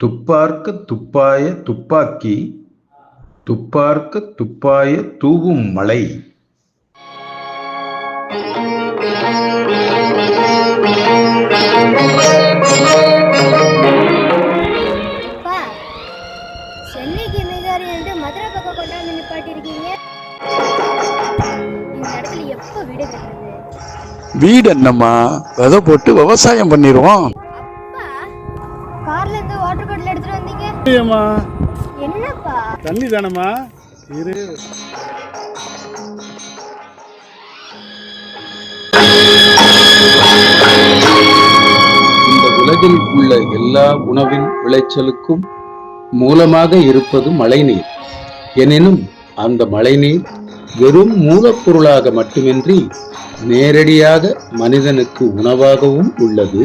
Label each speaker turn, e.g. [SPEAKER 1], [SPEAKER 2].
[SPEAKER 1] துப்பார்க்க துப்பாய துப்பாக்கி துப்பார்க்க துப்பாய தூவும் மலை.
[SPEAKER 2] அப்பா சென்னைக்கு மிகாரி என்று மதுரை பக்கம் கொண்டாந்து நிப்பாட்டியிருக்கீங்க. இந்த இடத்துல எப்போ வீடு கட்டுறது?
[SPEAKER 3] வீடு என்னம்மா? விதை போட்டு விவசாயம் பண்ணிடுவோம்.
[SPEAKER 2] கார்ல இருந்து வாட்டர் பாட்டில் எடுத்துட்டு வந்தீங்க?
[SPEAKER 4] ஏம்மா
[SPEAKER 2] என்னப்பா?
[SPEAKER 4] தண்ணி தானம்மா. இரு.
[SPEAKER 1] இந்த உலகில் உள்ள எல்லா உணவின் விளைச்சலுக்கும் மூலமாக இருப்பது மழைநீர். எனினும் அந்த மழைநீர் வெறும் மூலப்பொருளாக மட்டுமின்றி நேரடியாக மனிதனுக்கு உணவாகவும் உள்ளது.